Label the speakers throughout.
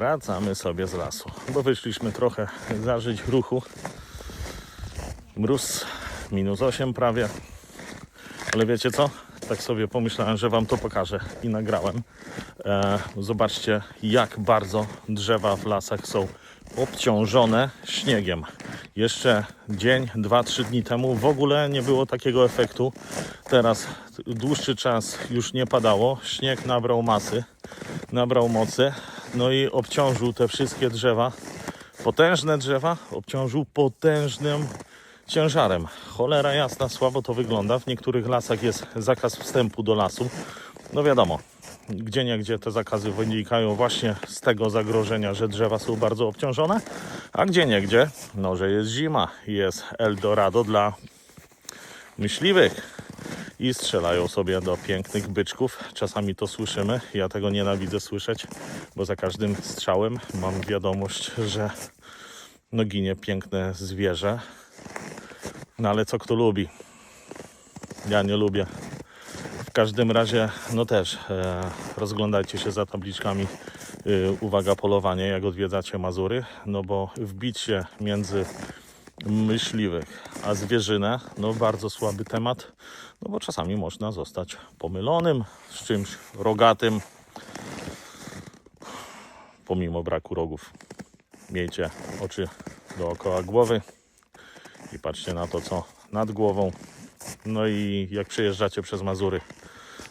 Speaker 1: Wracamy sobie z lasu, bo wyszliśmy trochę zażyć ruchu. Mróz minus 8 prawie. Ale wiecie co? Tak sobie pomyślałem, że Wam to pokażę i nagrałem. E, zobaczcie, jak bardzo drzewa w lasach są obciążone śniegiem. Jeszcze dzień, dwa, trzy dni temu w ogóle nie było takiego efektu. Teraz dłuższy czas już nie padało. Śnieg nabrał masy, nabrał mocy, no i obciążył te wszystkie drzewa. Potężne drzewa obciążył potężnym ciężarem. Cholera jasna, słabo to wygląda. W niektórych lasach jest zakaz wstępu do lasu. No wiadomo, gdzie nie gdzie te zakazy wynikają właśnie z tego zagrożenia, że drzewa są bardzo obciążone, a gdzie nie gdzie, no że jest zima, jest Eldorado dla myśliwych i strzelają sobie do pięknych byczków. Czasami to słyszymy. Ja tego nienawidzę słyszeć, bo za każdym strzałem mam wiadomość, że no ginie piękne zwierzę. No ale co kto lubi? Ja nie lubię. W każdym razie, no też e, rozglądajcie się za tabliczkami. Y, uwaga, polowanie, jak odwiedzacie Mazury, no bo wbić się między myśliwych a zwierzynę, no bardzo słaby temat, no bo czasami można zostać pomylonym z czymś rogatym, pomimo braku rogów. Miejcie oczy dookoła głowy i patrzcie na to, co nad głową. No i jak przejeżdżacie przez Mazury,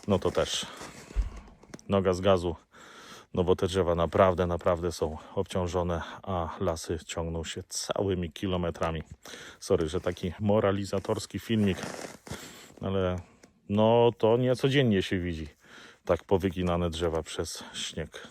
Speaker 1: no to też noga z gazu, no bo te drzewa naprawdę, naprawdę są obciążone, a lasy ciągną się całymi kilometrami. Sorry, że taki moralizatorski filmik, ale no to nie codziennie się widzi tak powyginane drzewa przez śnieg.